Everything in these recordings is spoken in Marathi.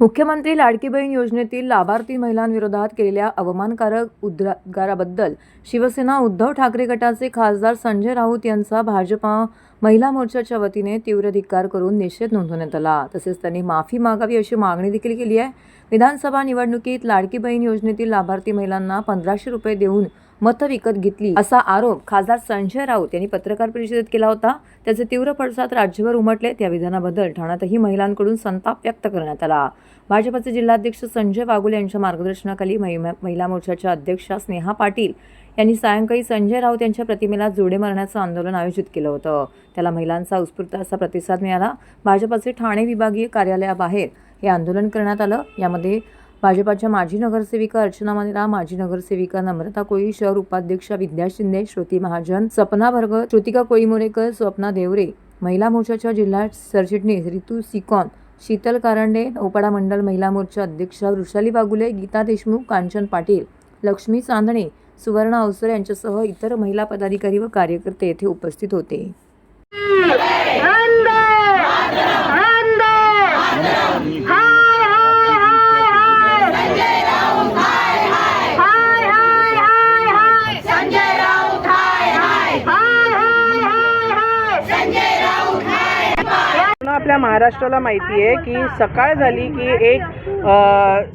मुख्यमंत्री लाडकी बहीण योजनेतील लाभार्थी महिलांविरोधात केलेल्या अवमानकारक उद्गाराबद्दल शिवसेना उद्धव ठाकरे गटाचे खासदार संजय राऊत यांचा भाजपा महिला मोर्चाच्या वतीने तीव्र धिक्कार करून निषेध नोंदवण्यात आला. तसेच त्यांनी माफी मागावी अशी मागणी देखील केली आहे. विधानसभा निवडणुकीत लाडकी बहीण योजनेतील लाभार्थी महिलांना पंधराशे रुपये देऊन मतं विकत घेतली असा आरोप खासदार संजय राऊत यांनी पत्रकार परिषदेत केला होता. त्याचे तीव्र पडसाद राज्यभर उमटले. त्या विधानाबद्दल ठाण्यातही महिलांकडून संताप व्यक्त करण्यात आला. भाजपचे जिल्हाध्यक्ष संजय वागुले यांच्या मार्गदर्शनाखाली महिमा- महिला मोर्चाच्या अध्यक्षा स्नेहा पाटील यांनी सायंकाळी संजय राऊत यांच्या प्रतिमेला जोडे मारण्याचं आंदोलन आयोजित केलं होतं. त्याला महिलांचा उत्स्फूर्त असा प्रतिसाद मिळाला. भाजपाचे ठाणे विभागीय कार्यालयाबाहेर हे आंदोलन करण्यात आलं. यामध्ये भाजपाच्या माजी नगरसेविका अर्चना मानेरा माजी नगरसेविका नम्रता कोळी शहर उपाध्यक्षा विद्या शिंदे श्रुती महाजन सपना भरगत श्रुतिका कोळीमोरेकर स्वप्ना देवरे महिला मोर्चाच्या जिल्हा सरचिटणीस रितू सिकॉन शीतल कारंडे नौपाडा मंडल महिला मोर्चा अध्यक्षा वृषाली वागुले गीता देशमुख कांचन पाटील लक्ष्मी चांदणे सुवर्णा अवसर यांच्यासह इतर महिला पदाधिकारी व कार्यकर्ते येथे उपस्थित होते आंदे! आंदे! आंदे! आंदे हाय संजय राऊत हाय हाय हाय हाय हाय संजय राऊत हाय हाय हाय हाय हाय संजय राऊत हाय पूर्ण आपल्या महाराष्ट्राला माहिती आहे की सकाळ झाली की एक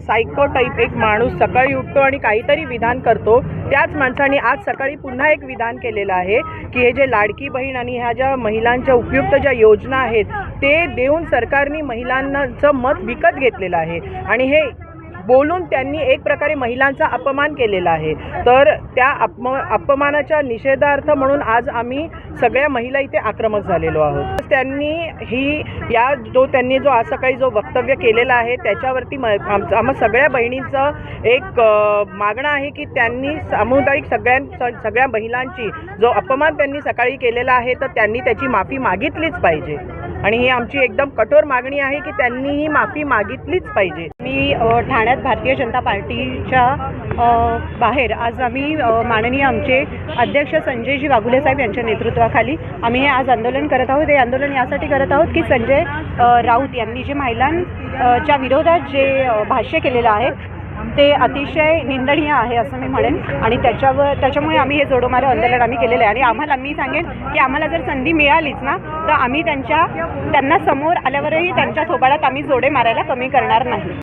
सायको टाईप एक माणूस सकाळी उठतो आणि काहीतरी विधान करतो. त्याच माणसाने आज सकाळी पुन्हा एक विधान केलेलं आहे की हे जे लाडकी बहीण आणि ह्या ज्या महिलांच्या उपयुक्त ज्या योजना आहेत ते देऊन सरकारने महिलांचं मत विकत घेतलेलं आहे. आणि हे बोलून त्यांनी एक प्रकारे महिलांचा अपमान केलेला आहे. तर त्या अपम अपमानाच्या निषेधार्थ म्हणून आज आम्ही सगळ्या महिला इथे आक्रमक झालेलो आहोत. त्यांनी ही या जो त्यांनी जो आज सकाळी जो वक्तव्य केलेला आहे त्याच्यावरती म आम्हा सगळ्या बहिणींचं एक मागणं आहे की त्यांनी सामुदायिक सगळ्यां स- सगळ्या महिलांची जो अपमान त्यांनी सकाळी केलेला आहे तर त्यांनी त्याची माफी मागितलीच पाहिजे. आणि ही आमची एकदम कठोर मागणी आहे की त्यांनी ही माफी मागितलीच पाहिजे. मी ठाण्यात भारतीय जनता पार्टीच्या बाहेर आज आम्ही माननीय आमचे अध्यक्ष संजयजी वाघुले साहेब यांच्या नेतृत्वाखाली आम्ही हे आज आंदोलन करत आहोत. हे आंदोलन यासाठी करत आहोत की संजय राऊत यांनी जे महिलांच्या विरोधात जे भाष्य केलेलं आहे ते अतिशय निंदनीय आहे असं मी म्हणेन. आणि त्याच्यावर त्याच्यामुळे आम्ही हे जोडोमारे आंदोलन आम्ही केलेलं आहे. आणि आम्हाला मी सांगेन की आम्हाला जर संधी मिळालीच ना तर आम्ही त्यांच्या त्यांना समोर आल्यावरही त्यांच्या थोबाडात आम्ही जोडे मारायला कमी करणार नाही.